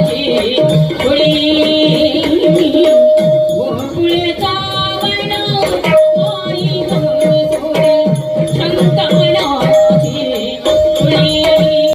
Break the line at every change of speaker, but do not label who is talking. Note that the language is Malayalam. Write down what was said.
जी